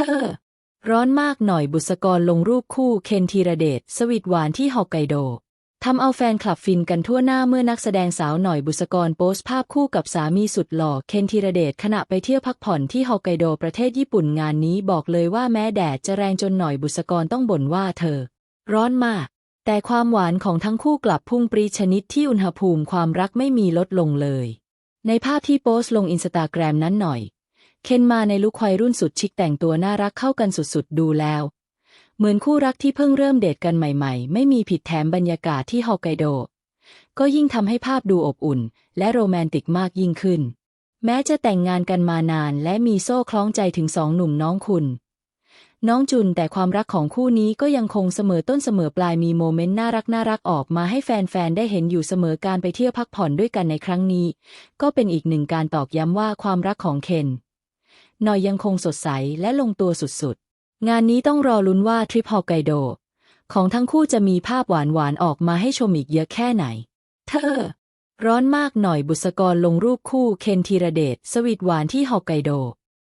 อ ร้อนมากหน่อยบุษกรลงรูปคู่เคนธีรเดชสวีทหวานที่ฮอกไกโดทำเอาแฟนคลับฟินกันทั่วหน้าเมื่อนักแสดงสาวหน่อยบุษกรโพสต์ภาพคู่กับสามีสุดหล่อเคนธีรเดชขณะไปเที่ยวพักผ่อนที่ฮอกไกโดประเทศญี่ปุ่นงานนี้บอกเลยว่าแม้แดดจะแรงจนหน่อยบุษกรต้องบ่นว่าเธอ ร้อนมาก แต่ความหวานของทั้งคู่กลับพุ่งปรีชนิดที่อุณหภูมิความรักไม่มีลดลงเลย ในภาพที่โพสต์ลงอินสตาแกรมนั้นหน่อย เคนมาในลุควัยรุ่นสุดชิคแต่งตัวน่ารักเข้ากันสุดๆ ดูแล้ว เหมือนคู่รักที่เพิ่งเริ่มเดทกันใหม่ๆ ไม่มีผิดแถมบรรยากาศที่ฮอกไกโด ก็ยิ่งทำให้ภาพดูอบอุ่น และโรแมนติกมากยิ่งขึ้น แม้จะแต่งงานกันมานานและมีโซ่คล้องใจถึงสองหนุ่มน้องคุณ น้องจุนแต่ความรักของคู่นี้ก็ยังคงเสมอต้นเสมอปลายมีโมเมนต์น่ารักน่ารักออกมาให้แฟนๆได้เห็นอยู่เสมอการไปเที่ยวพักผ่อนด้วยกันในครั้งนี้ ก็เป็นอีกหนึ่งการตอกย้ำว่าความรักของเคน หน่อยยังคงสดใสและลงตัวสุดๆ งานนี้ต้องรอลุ้นว่าทริปฮอกไกโด ของทั้งคู่จะมีภาพหวานๆออกมาให้ชมอีกเยอะแค่ไหน เธอ ร้อนมากหน่อยบุษกรลงรูปคู่เคนธีรเดชสวีทหวานที่ฮอกไกโด